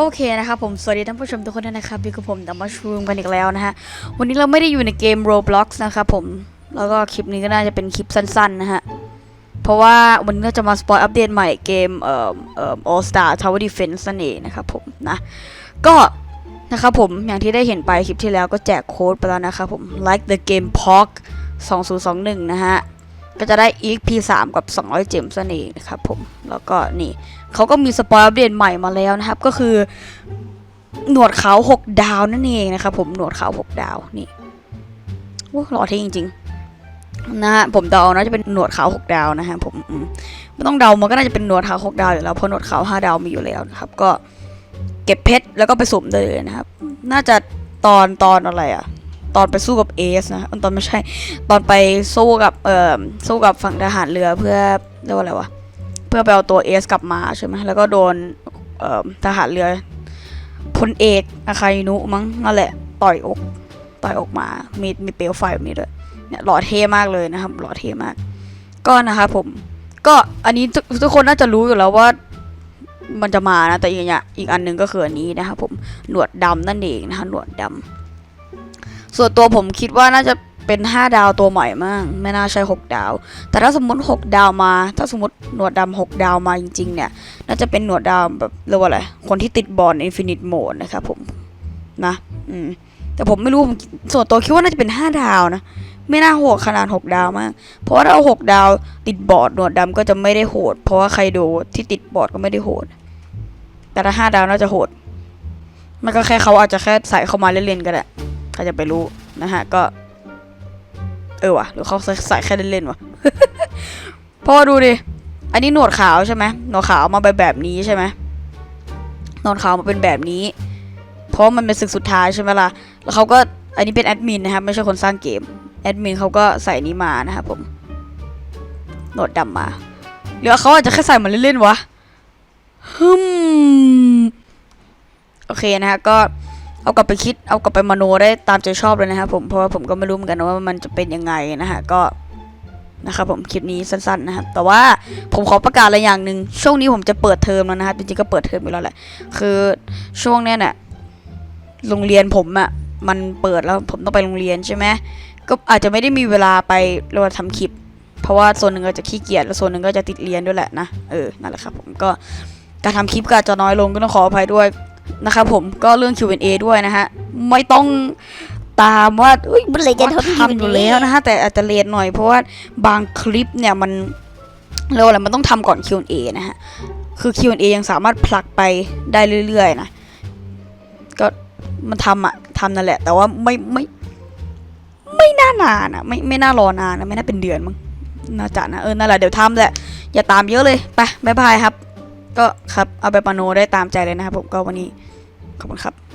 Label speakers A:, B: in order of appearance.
A: ก็โอเคนะครับผม สวัสดีท่านผู้ชมทุกคนนะครับอยู่กับผมดัมมาชูมกันอีกแล้วนะฮะ วันนี้เราไม่ได้อยู่ในเกม Roblox นะครับผม แล้วก็คลิปนี้ก็น่าจะเป็นคลิปสั้นๆนะฮะ เพราะว่าวันนี้เราจะมาสปอยอัปเดตใหม่เกมเอ่อเอ่อ All Star Tower Defense นั่นเองนะครับผมนะ ก็นะครับผม อย่างที่ได้เห็นไปคลิปที่แล้วก็แจกโค้ดไปแล้วนะครับผม like the game pog 2021 นะฮะ ก็จะได้ EP 3 กับ 200 เจมส์นั่นเองนะครับผม แล้วก็นี่เขาก็มีสปอยอัปเดตใหม่มาแล้วนะครับ ก็คือ หนวดขาว 6 ดาวนั่นเองนะครับผม หนวดขาว 6 ดาว นี่โอ้หล่อเท่จริงๆ นะฮะ ผมเดานะจะเป็นหนวดขาว 6 ดาวนะฮะผมอืมไม่ต้องเดา มันก็น่าจะเป็นหนวดขาว 6 ดาวอยู่แล้ว เพราะหนวดขาว 5 ดาวมีอยู่แล้วนะครับ ก็เก็บเพชรแล้วก็ไปสุ่มได้เลยนะครับ น่าจะตอนตอนอะไรอะ ตอนไปสู้กับเอสนะตอนไม่ใช่ ตอนไปสู้กับเอ่อสู้กับฝั่งทหารเรือเพื่อเรียกว่าอะไรวะเพื่อไปเอาตัวเอสกลับมาใช่ไหมแล้วก็โดนเอ่อทหารเรือพลเอกอาคาอินุมั้งนั่นแหละต่อยอกต่อยอกมา มีมีเปลวไฟแบบนี้ด้วยเนี่ยหล่อเท่มากเลยนะครับ หล่อเท่มาก ก็นะครับผม ก็อันนี้ทุกทุกคนน่าจะรู้อยู่แล้วว่ามันจะมานะ แต่อีกอย่างอีกอันหนึงก็คืออันนี้นะครับผม หนวดดำนั่นเองนะคะหนวดดำ ส่วนตัวผมคิดว่าน่าจะเป็น 5 ดาวตัวใหม่มากไม่น่าใช่ 6 ดาว แต่ถ้าสมมติ 6 ดาวมา ถ้าสมมติหนวดดำ6ดาวมาจริง ๆ เนี่ย น่าจะเป็นหนวดดาวแบบเรียกว่าอะไร คนที่ติดบอลอินฟินิตโหมดนะครับผมนะ อืม แต่ผมไม่รู้ผมส่วนตัวคิดว่าน่าจะเป็น 5 ดาวนะ ไม่น่าโหดขนาด 6 ดาวมาก เพราะว่าถ้าเอา6ดาวติดบอร์ดหนวดดำก็จะไม่ได้โหด เพราะว่าใครดูที่ติดบอร์ดก็ไม่ได้โหด แต่ถ้า5ดาวน่าจะโหด มันก็แค่เขาอาจจะแค่ใส่เข้ามาเล่นๆก็ได้ ครจะไปรู้นะฮะ ก็ เออวะหรือเขาใส่แค่เล่นๆวะเพราะว่าดูดิ อันนี้หนวดขาวใช่ไหมหนวดขาวมาแบบแบบนี้ใช่ไหมหนวดขาวมาเป็นแบบนี้ เพราะมันเป็นศึกสุดท้ายใช่ไหมล่ะ แล้วเขาก็อันนี้เป็นแอดมินนะครับไม่ใช่คนสร้างเกม แอดมินเขาก็ใส่นี้มานะครับผม หนวดดำมา หรือเขาอาจจะแค่ใส่มาเล่นๆวะฮึมโอเคนะฮะก็ เอากลับไปคิดเอากลับไปมโนได้ตามใจชอบเลยนะครับผมเพราะว่าผมก็ไม่รู้เหมือนกันว่ามันจะเป็นยังไงนะฮะก็นะครับผมคลิปนี้สั้นๆนะครับแต่ว่าผมขอประกาศอะไรอย่างหนึ่งช่วงนี้ผมจะเปิดเทอมแล้วนะครับจริงๆก็เปิดเทอมอยู่แล้วแหละคือช่วงเนี้ยเนี่ยโรงเรียนผมอะมันเปิดแล้วผมต้องไปโรงเรียนใช่ไหมก็อาจจะไม่ได้มีเวลาไปเรียกว่าทำคลิป เพราะว่าโซนหนึ่งก็จะขี้เกียจแล้วโซนหนึ่งก็จะติดเรียนด้วยแหละนะเออนั่นแหละครับผมก็การทำคลิปก็อาจจะน้อยลงก็ต้องขออภัยด้วย นะครับผมก็เรื่อง Q&A ด้วยนะฮะ ไม่ต้องตามว่าเอ้ย
B: เมื่อไหร่จะทำ
A: ทำอยู่แล้วนะฮะ แต่อาจจะเลทหน่อยเพราะว่าบางคลิปเนี่ยมันเรียกว่าอะไรมันต้องทำก่อน Q&A นะฮะ คือ Q&A ยังสามารถผลักไปได้เรื่อยๆนะ ก็มันทำอะทำนั่นแหละ แต่ว่าไม่ไม่ไม่น่านานอะไม่ไม่น่ารอนานนะไม่น่าเป็นเดือนมั้งน่าจะนะเออนั่นแหละเดี๋ยวทำแหละ อย่าตามเยอะเลยไปบ๊ายบายครับ ก็ครับเอาไปปาโนได้ตามใจเลยนะครับผมก็วันนี้ขอบคุณครับ